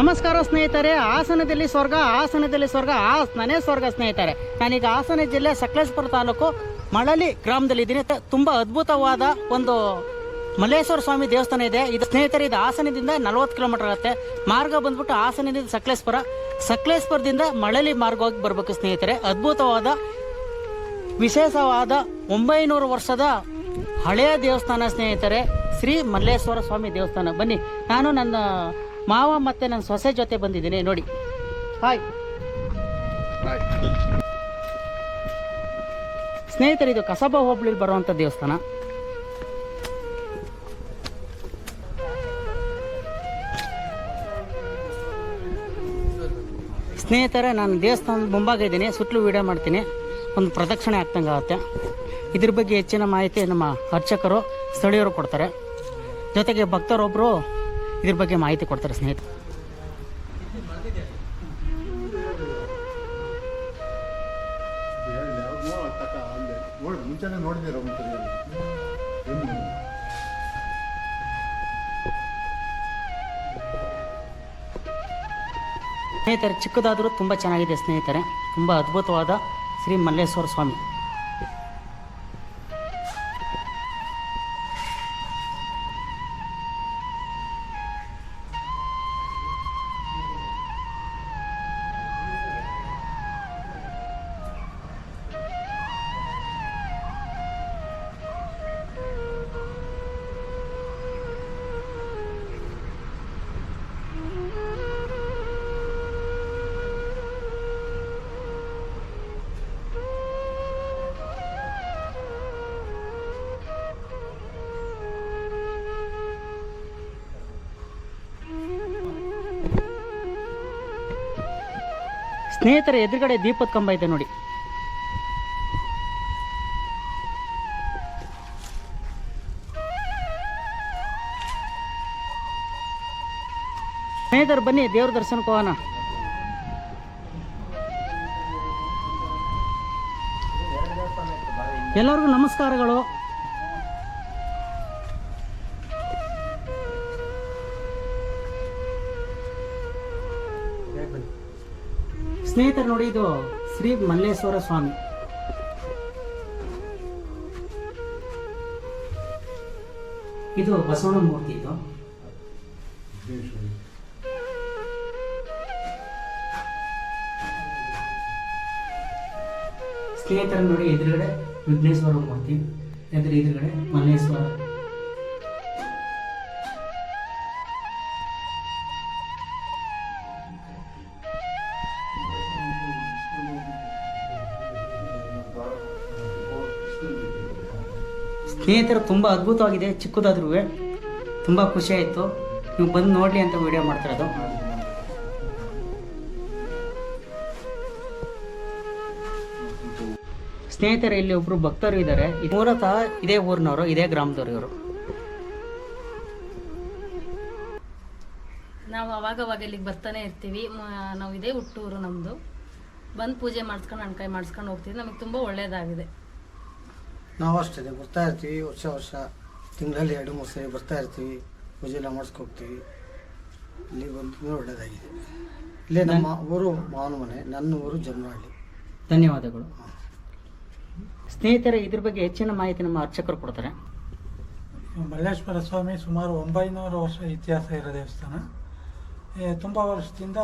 ನಮಸ್ಕಾರ ಸ್ನೇಹಿತರೆ, ಹಾಸನದಲ್ಲಿ ಸ್ವರ್ಗ ಹಾಸನದಲ್ಲಿ ಸ್ವರ್ಗ, ಹಾಸನನೇ ಸ್ವರ್ಗ ಸ್ನೇಹಿತರೆ. ನಾನೀಗ ಹಾಸನ ಜಿಲ್ಲೆ ಸಕಲೇಶ್ಪುರ ತಾಲೂಕು ಮಳಲಿ ಗ್ರಾಮದಲ್ಲಿದ್ದೀನಿ ತುಂಬಾ ಅದ್ಭುತವಾದ ಒಂದು ಮಲ್ಲೇಶ್ವರ ಸ್ವಾಮಿ ದೇವಸ್ಥಾನ ಇದೆ. ಇದು ಸ್ನೇಹಿತರೆ, ಇದು ಹಾಸನದಿಂದ ನಲವತ್ತು ಕಿಲೋಮೀಟರ್ ಆಗುತ್ತೆ. ಮಾರ್ಗ ಬಂದ್ಬಿಟ್ಟು ಹಾಸನದಿಂದ ಸಕಲೇಶ್ಪುರ. ಸಕಲೇಶ್ಪುರದಿಂದ ಮಳಲಿ ಮಾರ್ಗವಾಗಿ ಬರಬೇಕು ಸ್ನೇಹಿತರೆ. ಅದ್ಭುತವಾದ, ವಿಶೇಷವಾದ ಒಂಬೈನೂರು ವರ್ಷದ ಹಳೆಯ ದೇವಸ್ಥಾನ ಸ್ನೇಹಿತರೆ. ಶ್ರೀ ಮಲ್ಲೇಶ್ವರ ಸ್ವಾಮಿ ದೇವಸ್ಥಾನ. ಬನ್ನಿ, ನಾನು ನನ್ನ ಮಾವ ಮತ್ತೆ ನನ್ನ ಸೊಸೆ ಜೊತೆ ಬಂದಿದ್ದೀನಿ ನೋಡಿ. ಹಾಯ್ ಸ್ನೇಹಿತರೆ ಇದು ಕಸಬಾ ಹೋಬಳಿಲಿ ಬರುವಂಥ ದೇವಸ್ಥಾನ. ಸ್ನೇಹಿತರೆ ನಾನು ದೇವಸ್ಥಾನದ ಮುಂಭಾಗ ಇದ್ದೀನಿ ಸುತ್ತಲೂ ವೀಡಿಯೋ ಮಾಡ್ತೀನಿ. ಒಂದು ಪ್ರದಕ್ಷಿಣೆ ಆಗ್ತಂಗೆ ಆಗುತ್ತೆ. ಇದ್ರ ಬಗ್ಗೆ ಹೆಚ್ಚಿನ ಮಾಹಿತಿ ನಮ್ಮ ಅರ್ಚಕರು ಸ್ಥಳೀಯರು ಕೊಡ್ತಾರೆ. ಜೊತೆಗೆ ಭಕ್ತರೊಬ್ಬರು ಇದ್ರ ಬಗ್ಗೆ ಮಾಹಿತಿ ಕೊಡ್ತಾರೆ ಸ್ನೇಹಿತರು. ಸ್ನೇಹಿತರೆ, ಚಿಕ್ಕದಾದರೂ ತುಂಬ ಚೆನ್ನಾಗಿದೆ ಸ್ನೇಹಿತರೆ. ತುಂಬ ಅದ್ಭುತವಾದ ಶ್ರೀ ಮಲ್ಲೇಶ್ವರ ಸ್ವಾಮಿ. ಸ್ನೇಹಿತರೆ ಎದುರುಗಡೆ ದೀಪದ ಕಂಬ ಇದೆ ನೋಡಿ. ಸ್ನೇಹಿತರು ಬನ್ನಿ ದೇವ್ರ ದರ್ಶನಕ್ಕೆ ಹೋಗೋಣ. ಎಲ್ಲರಿಗೂ ನಮಸ್ಕಾರಗಳು. ಸ್ನೇಹಿತರು ನೋಡಿ ಇದು ಶ್ರೀ ಮಲ್ಲೇಶ್ವರ ಸ್ವಾಮಿ. ಇದು ಬಸವಣ್ಣ ಮೂರ್ತಿ ಇದು. ಸ್ನೇಹಿತರ ನೋಡಿ ಎದುರುಗಡೆ ವಿಘ್ನೇಶ್ವರ ಮೂರ್ತಿ, ಎದುರು ಎದುರುಗಡೆ ಮಲ್ಲೇಶ್ವರ. ಸ್ನೇಹಿತರು ತುಂಬ ಅದ್ಭುತವಾಗಿದೆ ಚಿಕ್ಕದಾದ್ರೂ ತುಂಬ ಖುಷಿ ಆಯಿತು. ನೀವು ಬಂದು ನೋಡಲಿ ಅಂತ ವಿಡಿಯೋ ಮಾಡ್ತಿರೋದು. ಸ್ನೇಹಿತರೆ, ಇಲ್ಲಿ ಒಬ್ರು ಭಕ್ತರು ಇದ್ದಾರೆ. ಮೂಲತಃ ಇದೇ ಊರಿನವರು, ಇದೇ ಗ್ರಾಮದವರು ಇವರು ನಾವು ಅವಾಗವಾಗ ಅವಾಗ ಇಲ್ಲಿಗೆ ಬರ್ತಾನೆ ಇರ್ತೀವಿ. ನಾವು ಇದೇ ಹುಟ್ಟೂರು ನಮ್ಮದು ಬಂದು ಪೂಜೆ ಮಾಡಿಸ್ಕೊಂಡು ಅಣ್ಕಾಯಿ ಮಾಡಿಸ್ಕೊಂಡು ಹೋಗ್ತೀವಿ. ನಮಗೆ ತುಂಬ ಒಳ್ಳೆಯದಾಗಿದೆ ನಾವು ಅಷ್ಟೇ ಬರ್ತಾ ಇರ್ತೀವಿ ವರ್ಷ ವರ್ಷ ತಿಂಗಳಲ್ಲಿ ಎರಡು ಮೂರು ಸರಿ ಬರ್ತಾ ಇರ್ತೀವಿ ಪೂಜೆ ಎಲ್ಲ ಮಾಡಿಸ್ಕೋಗ್ತೀವಿ ಇಲ್ಲಿ ಬಂದು ಒಳ್ಳೆಯದಾಗಿದೆ ಇಲ್ಲೇ ನಮ್ಮ ಊರು ಮಾವನ ಮನೆ ನನ್ನ ಊರು ಜನ್ಮಹಳ್ಳಿ ಧನ್ಯವಾದಗಳು. ಸ್ನೇಹಿತರೆ ಇದ್ರ ಬಗ್ಗೆ ಹೆಚ್ಚಿನ ಮಾಹಿತಿ ನಮ್ಮ ಅರ್ಚಕರು ಕೊಡ್ತಾರೆ. ಮಲ್ಲೇಶ್ವರ ಸ್ವಾಮಿ ಸುಮಾರು ಒಂಬೈನೂರು ವರ್ಷ ಇತಿಹಾಸ ಇರೋ ದೇವಸ್ಥಾನ. ತುಂಬ ವರ್ಷದಿಂದ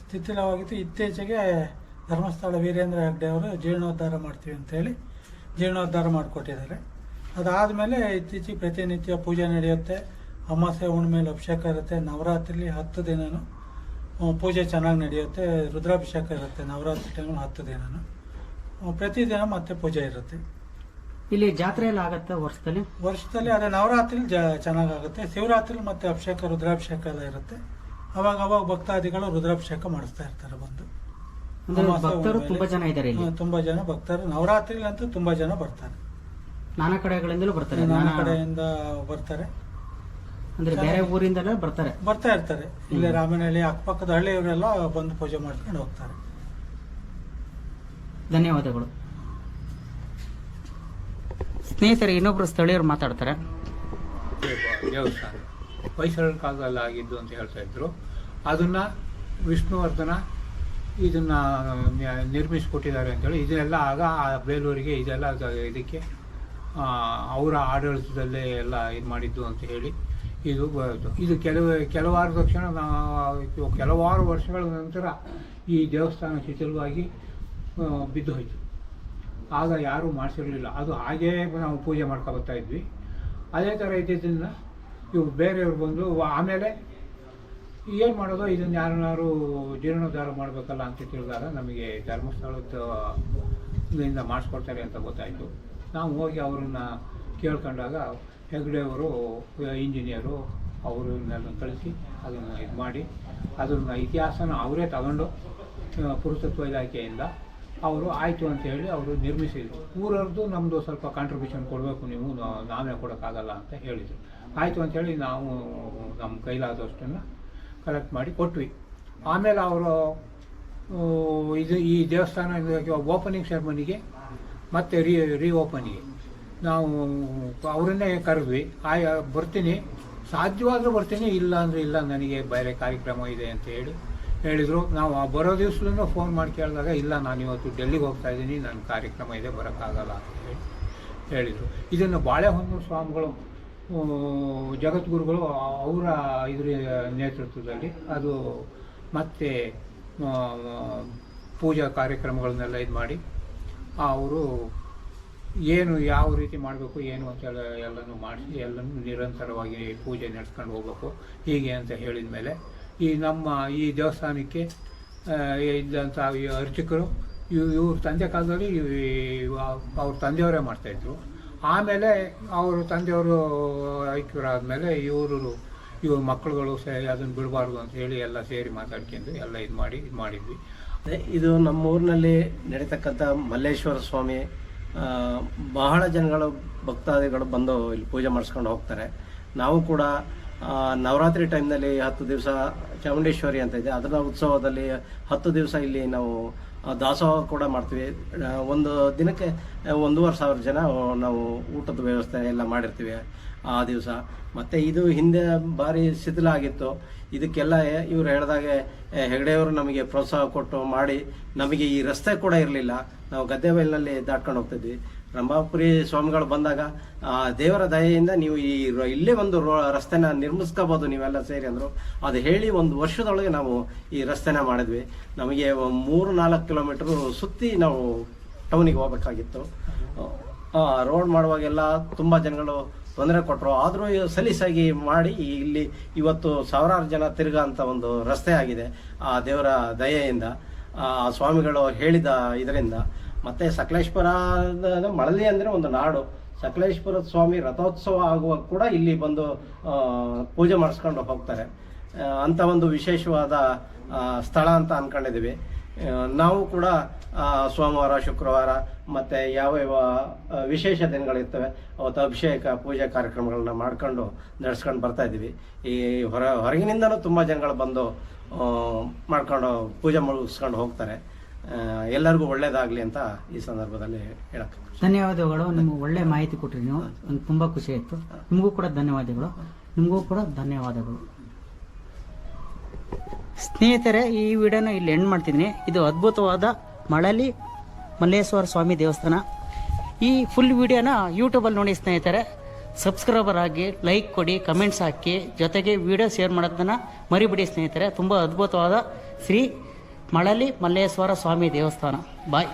ಸ್ಥಿತಿಲವಾಗಿತ್ತು ಇತ್ತೀಚೆಗೆ ಧರ್ಮಸ್ಥಳ ವೀರೇಂದ್ರ ಹೆಗ್ಡೆ ಅವರು ಜೀರ್ಣೋದ್ಧಾರ ಮಾಡ್ತೀವಿ ಅಂತೇಳಿ ಜೀರ್ಣೋದ್ಧಾರ ಮಾಡಿಕೊಟ್ಟಿದ್ದಾರೆ. ಅದಾದಮೇಲೆ ಇತ್ತೀಚೆಗೆ ಪ್ರತಿನಿತ್ಯ ಪೂಜೆ ನಡೆಯುತ್ತೆ. ಅಮಾಸೆ ಹುಣ್ಣಿಮೆಯಲ್ಲಿ ಅಭಿಷೇಕ ಇರುತ್ತೆ. ನವರಾತ್ರಿಲಿ ಹತ್ತು ದಿನವೂ ಪೂಜೆ ಚೆನ್ನಾಗಿ ನಡೆಯುತ್ತೆ. ರುದ್ರಾಭಿಷೇಕ ಇರುತ್ತೆ ನವರಾತ್ರಿ ಟೈಮ್ ಹತ್ತು ದಿನನೂ. ಆ, ಪ್ರತಿದಿನ ಮತ್ತೆ ಪೂಜೆ ಇರುತ್ತೆ. ಇಲ್ಲಿ ಜಾತ್ರೆ ಎಲ್ಲ ಆಗತ್ತೆ ವರ್ಷದಲ್ಲಿ? ವರ್ಷದಲ್ಲಿ ಅದೇ ನವರಾತ್ರಿ ಜ ಚೆನ್ನಾಗಾಗುತ್ತೆ. ಶಿವರಾತ್ರಿ ಮತ್ತೆ ಅಭಿಷೇಕ ರುದ್ರಾಭಿಷೇಕ ಎಲ್ಲ ಇರುತ್ತೆ. ಅವಾಗ ಅವಾಗ ಭಕ್ತಾದಿಗಳು ರುದ್ರಾಭಿಷೇಕ ಮಾಡಿಸ್ತಾ ಇರ್ತಾರೆ ಬಂದು. ಅಂದ್ರೆ ಅಮಾವಾಸ್ಯೆ ಭಕ್ತರು ಹುಣ್ಣಿಮೆಯಲ್ಲಿ. ತುಂಬಾ ಜನ ಇದ್ದಾರೆ ಇಲ್ಲಿ. ತುಂಬಾ ಜನ ಭಕ್ತರು. ನವರಾತ್ರಿಲಂತೂ ತುಂಬಾ ಜನ ಬರ್ತಾರೆ. ನಾನಾ ಕಡೆಗಳಿಂದಲೂ ಬರ್ತಾರೆ. ನಾನಾ ನಾನಾ ಕಡೆಯಿಂದ ಬರ್ತಾರೆ. ಅಂದ್ರೆ ಬೇರೆ ಊರಿಂದಲೇ ಬರ್ತಾರೆ. ಬರ್ತಾ ಇರ್ತಾರೆ. ಇಲ್ಲಿ ರಾಮನಹಳ್ಳಿ ಅಕ್ಕಪಕ್ಕದ ಹಳ್ಳಿಯವರೆಲ್ಲ ಬಂದು ಪೂಜೆ ಮಾಡ್ಕೊಂಡು ಹೋಗ್ತಾರೆ. ಧನ್ಯವಾದಗಳು. ಸ್ನೇಹಿತರೆ ಇನ್ನೊಬ್ರು ಸ್ಥಳೀಯರು ಮಾತಾಡ್ತಾರೆ. ದೇವಸ್ಥಾನ. ಹೊಯ್ಸಳರ ಕಾಲದಲ್ಲಿ ಆಗಿದ್ದು ಅಂತ ಹೇಳ್ತಾ ಇದ್ರು. ಅದನ್ನ ವಿಷ್ಣುವರ್ಧನ ಇದನ್ನು ನಿರ್ಮಿಸಿಕೊಟ್ಟಿದ್ದಾರೆ ಅಂತೇಳಿ. ಇದೆಲ್ಲ ಆಗ ಆ ಬೇಲೂರಿಗೆ ಇದೆಲ್ಲ ಇದಕ್ಕೆ ಅವರ ಆಡಳಿತದಲ್ಲೇ ಎಲ್ಲ ಇದು ಮಾಡಿದ್ದು ಅಂತ ಹೇಳಿ ಇದು ಇದು ಕೆಲವು, ಕೆಲವಾರು ತಕ್ಷಣ ಕೆಲವಾರು ವರ್ಷಗಳ ನಂತರ ಈ ದೇವಸ್ಥಾನ ಶಿಥಿಲವಾಗಿ ಬಿದ್ದು ಹೋಯಿತು. ಆಗ ಯಾರೂ ಮಾಡಿಸಿರಲಿಲ್ಲ. ಅದು ಹಾಗೇ ನಾವು ಪೂಜೆ ಮಾಡ್ಕೊಬರ್ತಾ ಇದ್ವಿ. ಅದೇ ಥರ ಇದ್ದಿದ್ದರಿಂದ ಇವು ಬೇರೆಯವ್ರು ಬಂದು, ಆಮೇಲೆ ಏನು ಮಾಡೋದು? ಇದನ್ನು ಯಾರನ್ನಾರು ಜೀರ್ಣೋದ್ಧಾರ ಮಾಡಬೇಕಲ್ಲ ಅಂತ ತಿಳಿದಾಗ ನಮಗೆ ಧರ್ಮಸ್ಥಳದಿಂದ ಮಾಡಿಸ್ಕೊಡ್ತಾರೆ ಅಂತ ಗೊತ್ತಾಯಿತು. ನಾವು ಹೋಗಿ ಅವ್ರನ್ನ ಕೇಳ್ಕೊಂಡಾಗ ಹೆಗ್ಡೆ ಅವರು ಇಂಜಿನಿಯರು ಅವರನ್ನೆಲ್ಲ ಕಳಿಸಿ ಅದನ್ನು ಇದು ಮಾಡಿ ಅದನ್ನು ಇತಿಹಾಸನ ಅವರೇ ತಗೊಂಡು ಆ, ಇಲಾಖೆಯಿಂದ ಅವರು ಆಯಿತು ಅಂತ ಹೇಳಿ ಅವರು ನಿರ್ಮಿಸಿದರು. ಊರವ್ರದ್ದು ನಮ್ಮದು ಸ್ವಲ್ಪ ಕಾಂಟ್ರಿಬ್ಯೂಷನ್ ಕೊಡಬೇಕು ನೀವು ನಾವೇ ಕೊಡೋಕ್ಕಾಗಲ್ಲ ಅಂತ ಹೇಳಿದರು. ಆಯಿತು ಅಂತೇಳಿ ನಾವು ನಮ್ಮ ಕೈಲಾದಷ್ಟನ್ನು ಕಲೆಕ್ಟ್ ಮಾಡಿ ಕೊಟ್ವಿ. ಆಮೇಲೆ ಅವರು ಇದು ಈ ದೇವಸ್ಥಾನ ಓಪನಿಂಗ್ ಸೆರೆಮನಿಗೆ ಮತ್ತು ರೀ ರೀ ಓಪನಿಗೆ ನಾವು ಅವರನ್ನೇ ಕರೆದ್ವಿ. ಆಯಾ, ಬರ್ತೀನಿ. ಸಾಧ್ಯವಾದರೂ ಬರ್ತೀನಿ ಇಲ್ಲ ಅಂದರೆ ಇಲ್ಲ, ನನಗೆ ಬೇರೆ ಕಾರ್ಯಕ್ರಮ ಇದೆ ಅಂತ ಹೇಳಿ, ಹೇಳಿದರು. ನಾವು ಆ ಬರೋ ದಿವ್ಸಲೂ ಫೋನ್ ಮಾಡಿ ಕೇಳಿದಾಗ, ಇಲ್ಲ, ನಾನು ಇವತ್ತು ಡೆಲ್ಲಿಗೆ ಹೋಗ್ತಾ ಇದ್ದೀನಿ, ನನ್ನ ಕಾರ್ಯಕ್ರಮ ಇದೆ, ಬರೋಕ್ಕಾಗಲ್ಲ ಅಂತ ಹೇಳಿ ಹೇಳಿದರು. ಇದನ್ನು ಬಾಳೆಹೊನ್ನೂರು ಸ್ವಾಮಿಗಳು ಜಗದ್ಗುರುಗಳು ಅವರ ಇದ್ರ ನೇತೃತ್ವದಲ್ಲಿ ಅದು ಮತ್ತೆ ಪೂಜಾ ಕಾರ್ಯಕ್ರಮಗಳನ್ನೆಲ್ಲ ಇದು ಮಾಡಿ ಅವರು ಏನು ಯಾವ ರೀತಿ ಮಾಡಬೇಕು, ಏನು ಅಂತ ಎಲ್ಲ ಎಲ್ಲನೂ ಮಾಡಿಸಿ, ಎಲ್ಲನೂ ನಿರಂತರವಾಗಿ ಪೂಜೆ ನಡೆಸ್ಕೊಂಡು ಹೋಗ್ಬೇಕು, ಹೀಗೆ ಅಂತ ಹೇಳಿದ ಮೇಲೆ, ಈ ನಮ್ಮ ಈ ದೇವಸ್ಥಾನಕ್ಕೆ ಇದ್ದಂಥ ಅರ್ಚಕರು, ಇವ್, ಇವ್ರ ತಂದೆ ಕಾಲದಲ್ಲಿ ಅವ್ರ ತಂದೆಯವರೇ ಮಾಡ್ತಾಯಿದ್ರು ಆಮೇಲೆ ಅವರು ತಂದೆಯವರು ಐಕ್ಯರಾದಮೇಲೆ ಇವರು, ಇವ್ರ ಮಕ್ಕಳುಗಳು ಸೇರಿ ಅದನ್ನು ಬಿಡಬಾರ್ದು ಅಂತ ಹೇಳಿ ಎಲ್ಲ ಸೇರಿ ಮಾತಾಡ್ಕೊಂಡು ಎಲ್ಲ ಇದು ಮಾಡಿ, ಇದು ಮಾಡಿದ್ವಿ. ಅದೇ, ಇದು ನಮ್ಮ ಊರಿನಲ್ಲಿ ನಡೀತಕ್ಕಂಥ ಮಲ್ಲೇಶ್ವರ ಸ್ವಾಮಿ ಬಹಳ ಜನಗಳು, ಭಕ್ತಾದಿಗಳು ಬಂದು ಇಲ್ಲಿ ಪೂಜೆ ಮಾಡಿಸ್ಕೊಂಡು ಹೋಗ್ತಾರೆ. ನಾವು ಕೂಡ ನವರಾತ್ರಿ ಟೈಮ್ನಲ್ಲಿ ಹತ್ತು ದಿವಸ ಚಾಮುಂಡೇಶ್ವರಿ ಅಂತ ಇದೆ. ಅದರ ಉತ್ಸವದಲ್ಲಿ ಹತ್ತು ದಿವಸ ಇಲ್ಲಿ ನಾವು ದಾಸೋಹ ಕೂಡ ಮಾಡ್ತೀವಿ. ಒಂದು ದಿನಕ್ಕೆ ಒಂದೂವರೆ ಸಾವಿರ ಜನ ನಾವು ಊಟದ ವ್ಯವಸ್ಥೆ ಎಲ್ಲ ಮಾಡಿರ್ತೀವಿ ಆ ದಿವಸ. ಮತ್ತು ಇದು ಹಿಂದೆ ಭಾರಿ ಶಿಥಿಲ ಆಗಿತ್ತು. ಇದಕ್ಕೆಲ್ಲ ಇವರು ಹೇಳಿದಾಗೆ ಹೆಗಡೆಯವರು ನಮಗೆ ಪ್ರೋತ್ಸಾಹ ಕೊಟ್ಟು ಮಾಡಿ, ನಮಗೆ ಈ ರಸ್ತೆ ಕೂಡ ಇರಲಿಲ್ಲ. ನಾವು ಗದ್ದೆ ಬೈಲಿನಲ್ಲಿ ದಾಟ್ಕೊಂಡು ಹೋಗ್ತಿದ್ವಿ. ರಂಭಾಪುರಿ ಸ್ವಾಮಿಗಳು ಬಂದಾಗ ಆ, ದೇವರ ದಯೆಯಿಂದ ನೀವು ಈ ಇಲ್ಲೇ ಒಂದು ರೋ- ರಸ್ತೆನ ನಿರ್ಮಿಸ್ಕೋಬೋದು ನೀವೆಲ್ಲ ಸೇರಿ ಅಂದರು. ಅದು ಹೇಳಿ ಒಂದು ವರ್ಷದೊಳಗೆ ನಾವು ಈ ರಸ್ತೆನ ಮಾಡಿದ್ವಿ. ನಮಗೆ ಮೂರು ನಾಲ್ಕು ಕಿಲೋಮೀಟ್ರು ಸುತ್ತಿ ನಾವು ಟೌನಿಗೆ ಹೋಗ್ಬೇಕಾಗಿತ್ತು. ರೋಡ್ ಮಾಡುವಾಗೆಲ್ಲ ತುಂಬ ಜನಗಳು ತೊಂದರೆ ಕೊಟ್ಟರು ಆದರೂ ಸಲೀಸಾಗಿ ಮಾಡಿ ಇಲ್ಲಿ ಇವತ್ತು ಸಾವಿರಾರು ಜನ ತಿರುಗೋ ಒಂದು ರಸ್ತೆ ಆಗಿದೆ ಆ ದೇವರ ದಯೆಯಿಂದ. ಆ ಸ್ವಾಮಿಗಳು ಹೇಳಿದ ಇದರಿಂದ ಮತ್ತೆ ಸಕಲೇಶ್ವರ ಮಳಲಿ ಅಂದರೆ ಒಂದು ನಾಡು. ಸಕಲೇಶ್ವರ ಸ್ವಾಮಿ ರಥೋತ್ಸವ ಆಗುವಾಗ ಕೂಡ ಇಲ್ಲಿ ಬಂದು ಪೂಜೆ ಮಾಡಿಸ್ಕೊಂಡು ಹೋಗ್ತಾರೆ. ಅಂಥ ಒಂದು ವಿಶೇಷವಾದ ಸ್ಥಳ ಅಂತ ಅನ್ಕೊಂಡಿದೀವಿ ನಾವು ಕೂಡ ಸೋಮವಾರ, ಶುಕ್ರವಾರ ಮತ್ತು ಯಾವ ಯಾವ ವಿಶೇಷ ದಿನಗಳಿರ್ತವೆ, ಅವತ್ತು ಅಭಿಷೇಕ, ಪೂಜೆ ಕಾರ್ಯಕ್ರಮಗಳನ್ನ ಮಾಡ್ಕೊಂಡು ನಡೆಸ್ಕೊಂಡು ಬರ್ತಾ ಇದ್ದೀವಿ. ಈ ಹೊರ ಹೊರಗಿನಿಂದಲೂ ತುಂಬ ಜನಗಳು ಬಂದು ಮಾಡ್ಕೊಂಡು ಪೂಜೆ ಮುಗಿಸ್ಕೊಂಡು ಹೋಗ್ತಾರೆ. ಎಲ್ಲರಿಗೂ ಒಳ್ಳೇದಾಗಲಿ ಅಂತ ಈ ಸಂದರ್ಭದಲ್ಲಿ ಹೇಳಕ್ಕೆ ಧನ್ಯವಾದಗಳು. ನಿಮ್ಗೆ ಒಳ್ಳೆ ಮಾಹಿತಿ ಕೊಟ್ರಿ ನೀವು. ನಂಗೆ ತುಂಬ ಖುಷಿ ಆಯಿತು. ನಿಮಗೂ ಕೂಡ ಧನ್ಯವಾದಗಳು. ನಿಮಗೂ ಕೂಡ ಧನ್ಯವಾದಗಳು. ಸ್ನೇಹಿತರೆ, ಈ ವಿಡಿಯೋನ ಇಲ್ಲಿ ಎಂಡ್ ಮಾಡ್ತಿದ್ದೀನಿ. ಇದು ಅದ್ಭುತವಾದ ಮಳಲಿ ಮಲ್ಲೇಶ್ವರ ಸ್ವಾಮಿ ದೇವಸ್ಥಾನ. ಈ ಫುಲ್ ವಿಡಿಯೋನ ಯೂಟ್ಯೂಬಲ್ಲಿ ನೋಡಿ ಸ್ನೇಹಿತರೆ. ಸಬ್ಸ್ಕ್ರೈಬರ್ ಆಗಿ ಲೈಕ್ ಕೊಡಿ ಕಮೆಂಟ್ಸ್ ಹಾಕಿ. ಜೊತೆಗೆ ವಿಡಿಯೋ ಶೇರ್ ಮಾಡೋದನ್ನು ಮರಿಬಿಡಿ ಸ್ನೇಹಿತರೆ. ತುಂಬ ಅದ್ಭುತವಾದ ಶ್ರೀ ಮಳಲಿ ಮಲ್ಲೇಶ್ವರ ಸ್ವಾಮಿ ದೇವಸ್ಥಾನ. ಬಾಯ್.